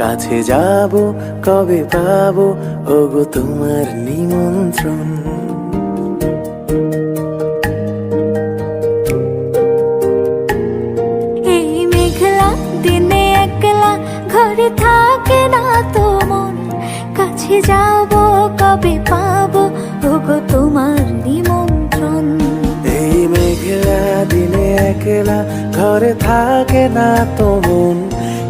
কাছে যাব কবে পাবো? ওগো তোমার নিমন্ত্রণ। এই মেঘলা দিনে একলা ঘরে থাকে না তো মন কাছে যাব কবে পাবো? ওগো তোমার নিমন্ত্রণ। এই মেঘলা দিনে একলা ঘরে থাকে না তো মন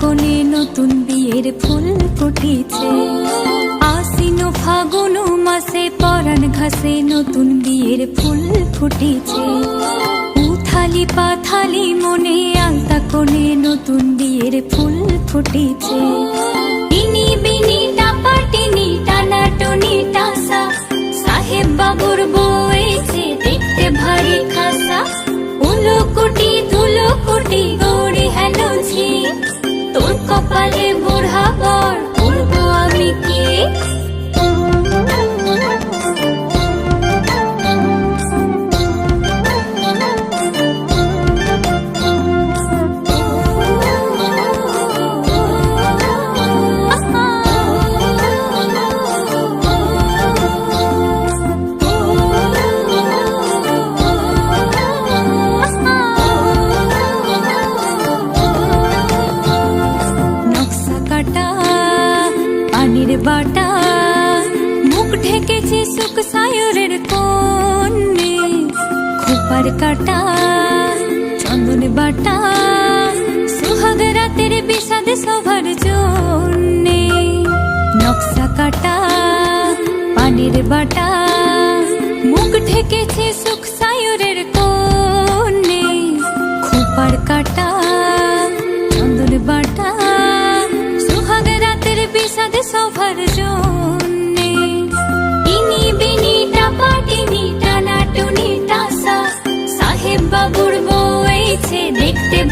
কোণে নতুন বিয়ের ফুল ফুটেছে। আশ্বিন ফাগুন মাসে পরাণ ঘাসে নতুন বিয়ের ফুল ফুটেছে। উথালি পাথালি মনে আলতা কোণে নতুন বিয়ের ফুল ফুটেছে। ইনি বিনি টাপা টিনি টানা টনি টাসা। সাহেব বাবুর বয়েছে কাটা চন্দন বাটা, সোহাগ রাতের বিষাদে সবার জন্যে নকশা কাটা, পানির বাটা, মুখ ঢেকেছে সুখ সায়রের কন্যে খোপার কাটা।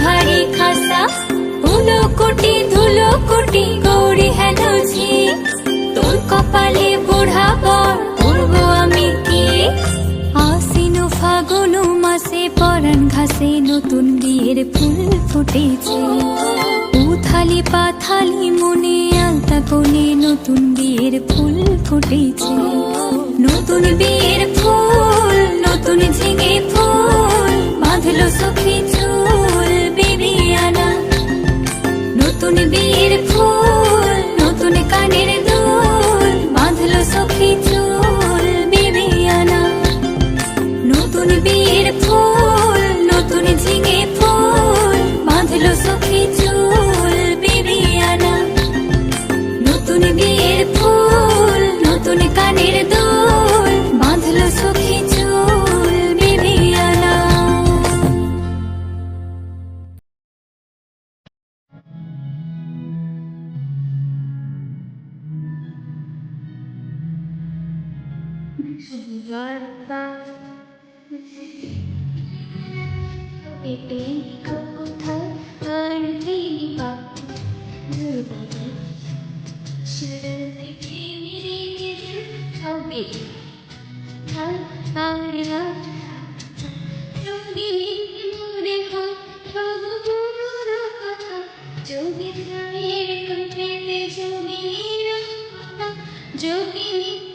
ভারী খাসা ধুলো কোটি ধুলো কোটি, গৌরী হ্যালো ঝি তোর কপালে বুড়াবর করব আমি কি আসিন ফাগুন মাসে, পরাণ ঘাসে নতুন বিয়ের ফুল ফুটেছে। উথালি পাথালি মনে, আলতা কোণে নতুন বিয়ের ফুল ফুটেছে। নতুন বিয়ের ফুল, নতুন ঝিঙে ফুল, বাঁধলো সখী ঝর্ণা পেটে কোথায় আর দিবা যদি যদি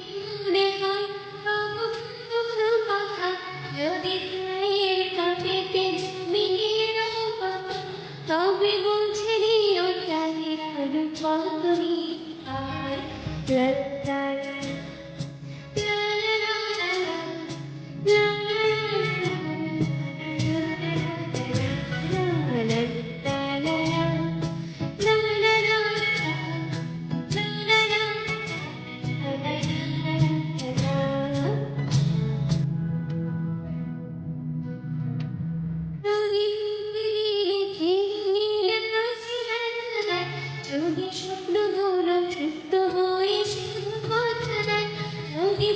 যদি স্বপ্নগুলো সত্য হয়ে শুধু কথা নয় যদি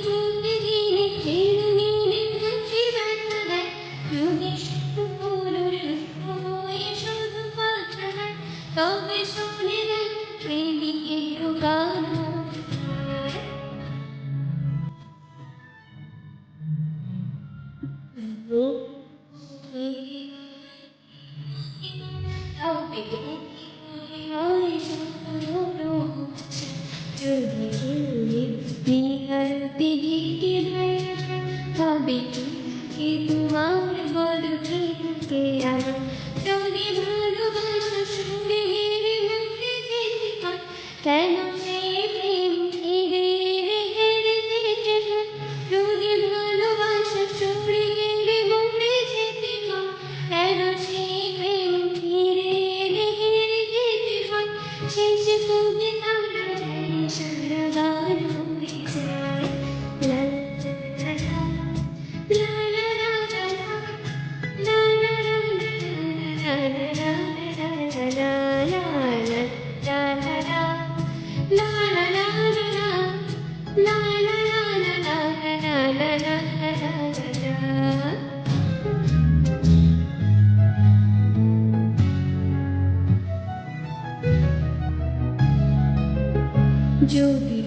就比